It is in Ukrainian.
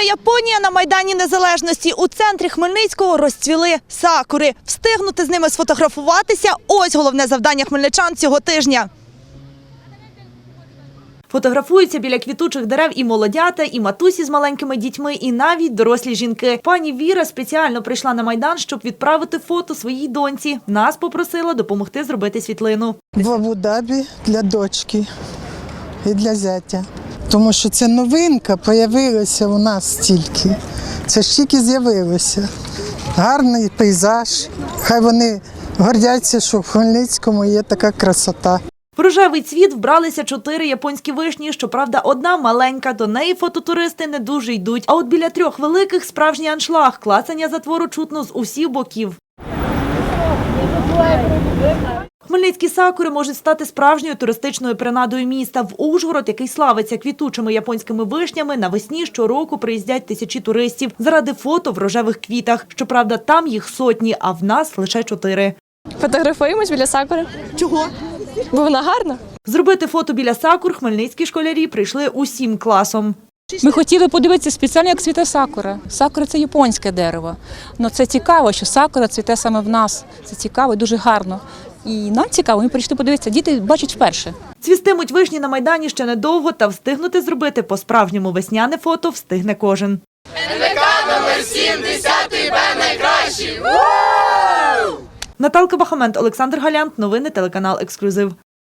Велика Японія на Майдані Незалежності у центрі Хмельницького розцвіли сакури. Встигнути з ними сфотографуватися – ось головне завдання хмельничан цього тижня. Фотографуються біля квітучих дерев і молодята, і матусі з маленькими дітьми, і навіть дорослі жінки. Пані Віра спеціально прийшла на майдан, щоб відправити фото своїй доньці. Нас попросила допомогти зробити світлину. в Абу-Дабі для дочки і для зятя. Тому що це новинка з'явилася у нас тільки. Це ж тільки з'явилося. Гарний пейзаж. Хай вони гордяться, що в Хмельницькому є така красота. В рожевий цвіт вбралися чотири японські вишні. Щоправда, одна маленька, до неї фототуристи не дуже йдуть. А от біля трьох великих справжній аншлаг. Клацання затвору чутно з усіх боків. Хмельницькі сакури можуть стати справжньою туристичною принадою міста. В Ужгород, який славиться квітучими японськими вишнями, навесні щороку приїздять тисячі туристів заради фото в рожевих квітах. Щоправда, там їх сотні, а в нас лише чотири. Фотографуємось біля сакури, Чого? бо вона гарна. Зробити фото біля сакур хмельницькі школярі прийшли усім класом. Ми хотіли подивитися спеціально, як цвіте сакура. Сакура це японське дерево. Ну це цікаво, що сакура цвіте саме в нас. Це цікаво і дуже гарно. І нам цікаво, ми прийшли подивитися. Діти бачать вперше. Цвістимуть вишні на майдані ще недовго, та встигнути зробити по-справжньому весняне фото встигне кожен. Наталка Бахамент, Олександр Галянт. Новини телеканал Ексклюзив.